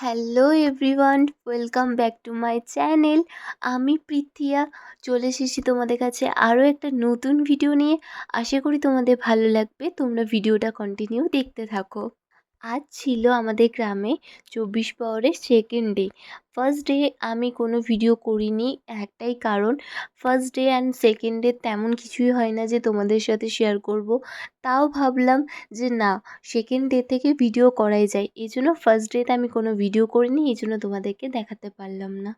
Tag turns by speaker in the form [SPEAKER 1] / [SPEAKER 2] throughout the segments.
[SPEAKER 1] Hello everyone welcome back to my channel আমি প্রীতিয়া, চলে এসেছি তোমাদের কাছে আরও একটা নতুন ভিডিও নিয়ে। আশা করি তোমাদের ভালো লাগবে। তোমরা ভিডিওটা কন্টিনিউ দেখতে থাকো। আজ ছিল আমাদের গ্রামে চব্বিশ পাওয়ারের সেকেন্ড ডে ফার্স্ট ডে আমি কোনো ভিডিও করিনি, একটাই কারণ first day and second day তেমন কিছুই হয় না যে তোমাদের সাথে শেয়ার করব। তাও ভাবলাম যে না সেকেন্ড ডে থেকে ভিডিও করাই যায়। এই জন্য ফার্স্ট ডেতে আমি কোনো ভিডিও করিনি, এই জন্য তোমাদেরকে দেখাতে পারলাম না।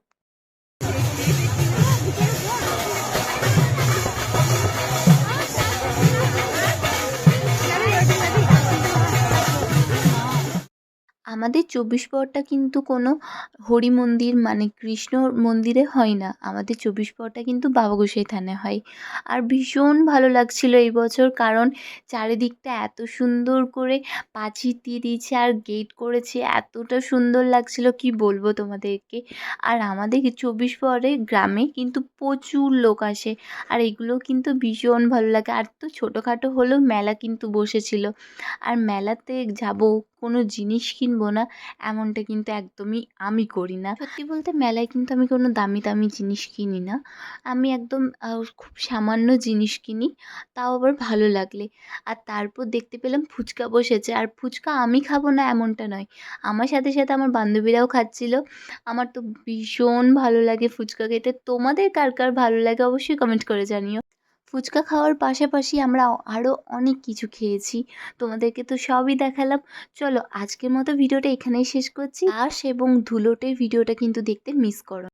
[SPEAKER 1] আমাদের চব্বিশ পরটা কিন্তু কোনো হরি মন্দির মানে কৃষ্ণ মন্দিরে হয় না। আমাদের চব্বিশ পরটা কিন্তু বাবা গোসাই থানে হয়। আর ভীষণ ভালো লাগছিল এই বছর কারণ চারিদিকটা এত সুন্দর করে পাঁচির দিয়ে দিয়েছে আর গেট করেছে, এতটা সুন্দর লাগছিল, কি বলব তোমাদেরকে? আর আমাদের চব্বিশ পরে গ্রামে কিন্তু প্রচুর লোক আসে আর এগুলো কিন্তু ভীষণ ভালো লাগে। আর তো ছোটোখাটো হলেও মেলা কিন্তু বসেছিল। আর মেলাতে যাব কোনো জিনিস কিনবো না, এমনটা কিন্তু একদমই আমি করি না। সত্যি বলতে মেলায় কিন্তু আমি কোনো দামি দামি জিনিস কিনি না। আমি একদম খুব সামান্য জিনিস কিনি, তাও আবার ভালো লাগলে। আর তারপর দেখতে পেলাম ফুচকা বসেছে, আর ফুচকা আমি খাব না এমনটা নয়। আমার সাথে সাথে আমার বান্ধবীরাও খাচ্ছিল। আমার তো ভীষণ ভালো লাগে ফুচকা খেতে। তোমাদের কার কার ভালো লাগে অবশ্যই কমেন্ট করে জানিও। ফুচকা খাওয়ার পাশাপাশি আমরা আরও অনেক কিছু খেয়েছি। তোমাদেরকে তো সবই দেখালাম। চলো আজকের মতো ভিডিওটা এখানেই শেষ করছি। আশ এবং ধুলোটে ভিডিওটা কিন্তু দেখতে মিস করো।